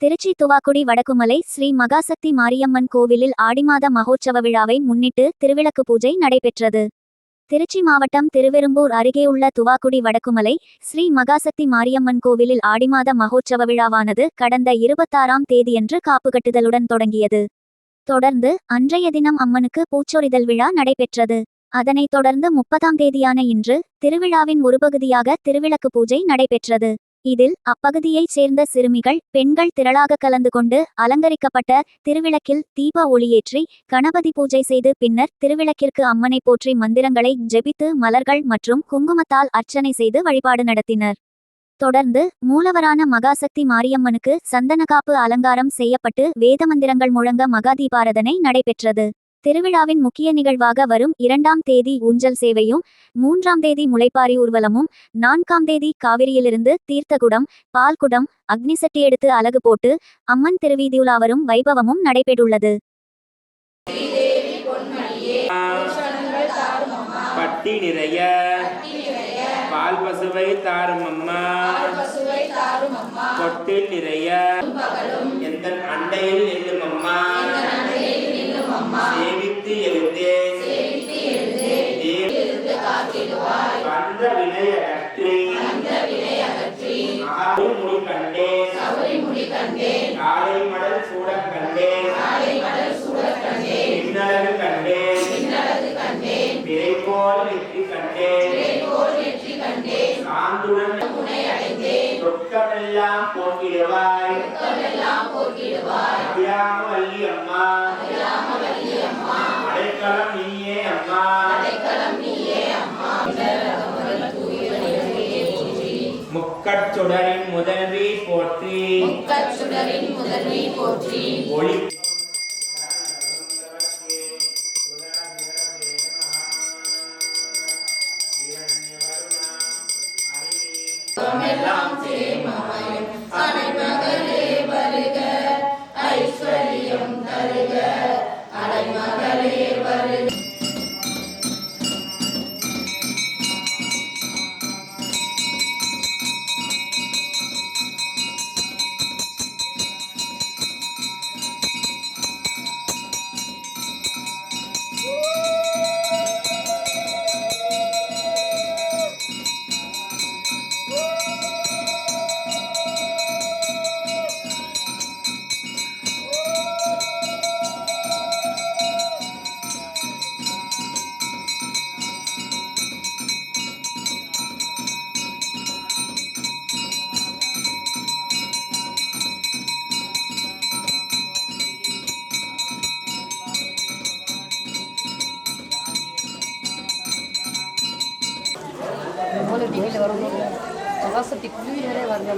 திருச்சி துவாக்குடி வடக்குமலை ஸ்ரீ மகாசக்தி மாரியம்மன் கோவிலில் ஆடிமாத மகோற்சவ விழாவை முன்னிட்டு திருவிளக்கு பூஜை நடைபெற்றது. திருச்சி மாவட்டம் திருவெரும்பூர் அருகே உள்ள துவாக்குடி வடக்குமலை ஸ்ரீ மகாசக்தி மாரியம்மன் கோவிலில் ஆடிமாத மகோற்சவ விழாவானது கடந்த இருபத்தாறாம் தேதியன்று காப்பு கட்டுதலுடன் தொடங்கியது. தொடர்ந்து அன்றைய தினம் அம்மனுக்கு பூச்சொரிதல் விழா நடைபெற்றது. அதனைத் தொடர்ந்து முப்பதாம் தேதியான இன்று திருவிழாவின் ஒரு பகுதியாக திருவிளக்கு பூஜை நடைபெற்றது. இதில் அப்பகுதியைச் சேர்ந்த சிறுமிகள் பெண்கள் திரளாக கலந்து கொண்டு அலங்கரிக்கப்பட்ட திருவிளக்கில் தீப ஒளியேற்றி கணபதி பூஜை செய்து பின்னர் திருவிளக்கிற்கு அம்மனை போற்றி மந்திரங்களை ஜெபித்து மலர்கள் மற்றும் குங்குமத்தால் அர்ச்சனை செய்து வழிபாடு நடத்தினர். தொடர்ந்து மூலவரான மகாசக்தி மாரியம்மனுக்கு சந்தனகாப்பு அலங்காரம் செய்யப்பட்டு வேத மந்திரங்கள் முழங்க மகாதீபாரதனை நடைபெற்றது. திருவிழாவின் முக்கிய நிகழ்வாக வரும் இரண்டாம் தேதி ஊஞ்சல் சேவையும் மூன்றாம் தேதி முளைப்பாரி ஊர்வலமும் நான்காம் தேதி காவிரியிலிருந்து தீர்த்தகுடம் பால்குடம் அக்னிசட்டி எடுத்து அலகு போட்டு அம்மன் திருவீதியுலா வரும் வைபவமும் நடைபெற்றுள்ளது. பட்டி நிறைய. பால் பசுவை தாரும் அம்மா. கொட்டில் நிறைய. எந்த அண்டையில் கண்டேன் காலை மடல் சூடக் கண்டேன் பின்னழகு கண்டேன் பிறை போல் வெற்றி கண்டேன் சாந்துடன் துக்கமெல்லாம் போக்கிடுவாய் அபிராமவல்லி அம்மா அடைக்கலம் நீயே அம்மா. முக்கட்சுடரின் முதல்வி போற்றி. முக்கச்சுடரின் முதல்வி போற்றி. ஒளி இனிமேல் வரணும் வாசப்படி குழுவினரே வரணும்